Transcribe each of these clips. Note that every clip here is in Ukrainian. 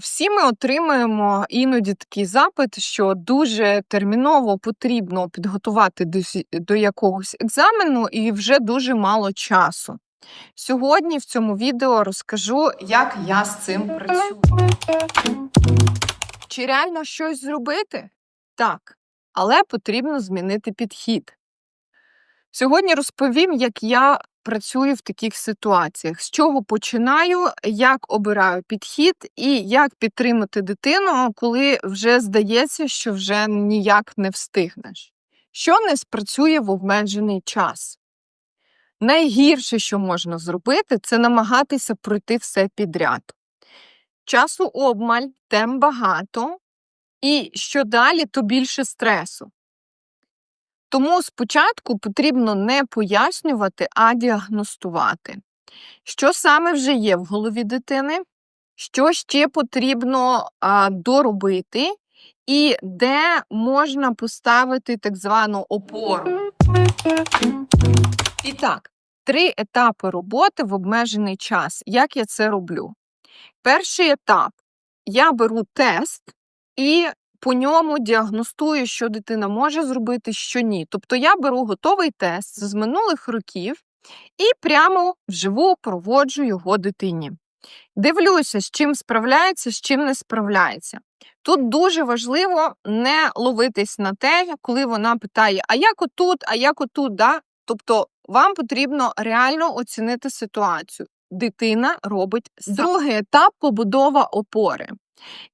Всі ми отримуємо іноді такий запит, що дуже терміново потрібно підготувати до якогось екзамену і вже дуже мало часу. Сьогодні в цьому відео розкажу, як я з цим працюю. Чи реально щось зробити? Так, але потрібно змінити підхід. Сьогодні розповім, як я працюю в таких ситуаціях, з чого починаю, як обираю підхід і як підтримати дитину, коли вже здається, що вже ніяк не встигнеш. Що не спрацює в обмежений час? Найгірше, що можна зробити, це намагатися пройти все підряд. Часу обмаль, тем багато, і що далі, то більше стресу. Тому спочатку потрібно не пояснювати, а діагностувати. Що саме вже є в голові дитини, що ще потрібно а, доробити, і де можна поставити так звану опору. І так, три етапи роботи в обмежений час. Як я це роблю? Перший етап я беру тест і по ньому діагностую, що дитина може зробити, що ні. Тобто я беру готовий тест з минулих років і прямо вживу проводжу його дитині. Дивлюся, з чим справляється, з чим не справляється. Тут дуже важливо не ловитись на те, коли вона питає: а як отут, а як отут? Да? Тобто вам потрібно реально оцінити ситуацію. Дитина робить сам. другий етап побудова опори.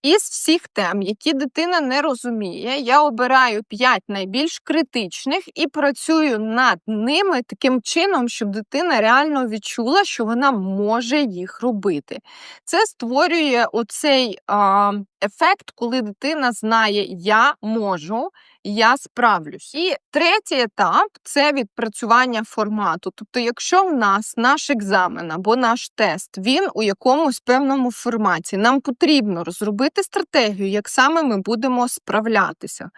Із всіх тем, які дитина не розуміє, я обираю 5 найбільш критичних і працюю над ними таким чином, щоб дитина реально відчула, що вона може їх робити. Це створює оцей а, ефект, коли дитина знає, я можу, я справлюсь. І третій етап це відпрацювання формату. Тобто, якщо в нас наш екзамен або наш тест, він у якомусь певному форматі, нам потрібно розробити стратегію, як саме ми будемо справлятися.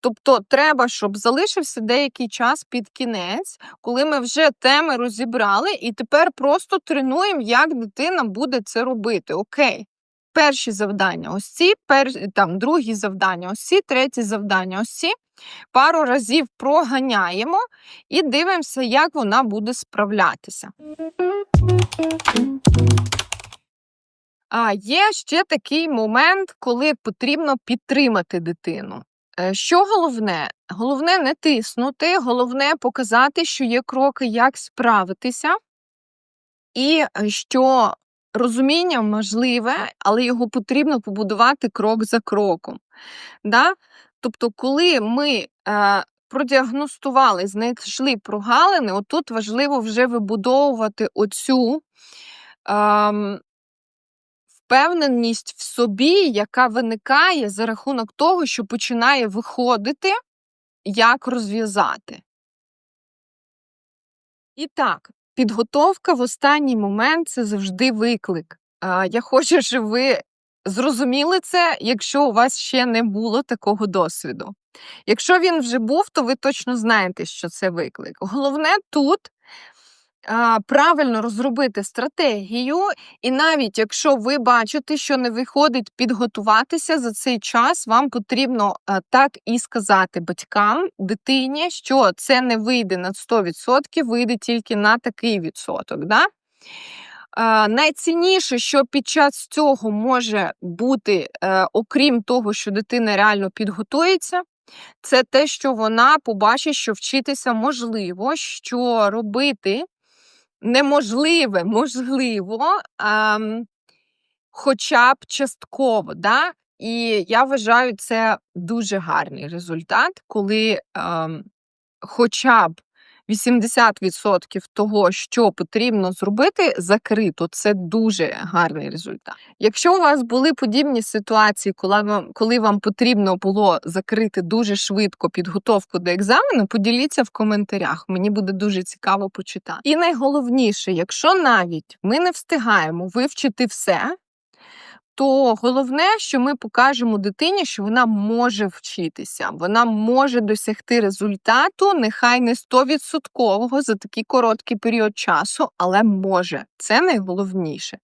Тобто, треба, щоб залишився деякий час під кінець, коли ми вже теми розібрали, і тепер просто тренуємо, як дитина буде це робити. Окей. Перші завдання ось ці, пер... там другі завдання, ось ці, треті завдання, ось ці. Пару разів проганяємо і дивимося, як вона буде справлятися. А є ще такий момент, коли потрібно підтримати дитину. Е, Що головне? Головне не тиснути, головне показати, що є кроки, як справитися, і е, що розуміння можливе, але його потрібно побудувати крок за кроком. Да? Тобто, коли ми е, продіагностували, знайшли прогалини, отут важливо вже вибудовувати оцю ем, впевненість в собі, яка виникає за рахунок того, що починає виходити, як розв'язати. І так, підготовка в останній момент це завжди виклик. Я хочу, щоб ви зрозуміли це, якщо у вас ще не було такого досвіду. Якщо він вже був, то ви точно знаєте, що це виклик. Головне тут правильно розробити стратегію, і навіть якщо ви бачите, що не виходить підготуватися за цей час, вам потрібно так і сказати батькам, дитині, що це не вийде на 100%, вийде тільки на такий відсоток. Да? Найцінніше, що під час цього може бути, е, окрім того, що дитина реально підготується, це те, що вона побачить, що вчитися можливо, що робити неможливе, можливо, ем, хоча б частково. Да? І я вважаю, це дуже гарний результат, коли ем, хоча б 80% того, що потрібно зробити, закрито. Це дуже гарний результат. Якщо у вас були подібні ситуації, коли вам, коли вам потрібно було закрити дуже швидко підготовку до екзамену, поділіться в коментарях. Мені буде дуже цікаво почитати. І найголовніше, якщо навіть ми не встигаємо вивчити все. То головне, що ми покажемо дитині, що вона може вчитися, вона може досягти результату, нехай не 100% за такий короткий період часу, але може. Це найголовніше.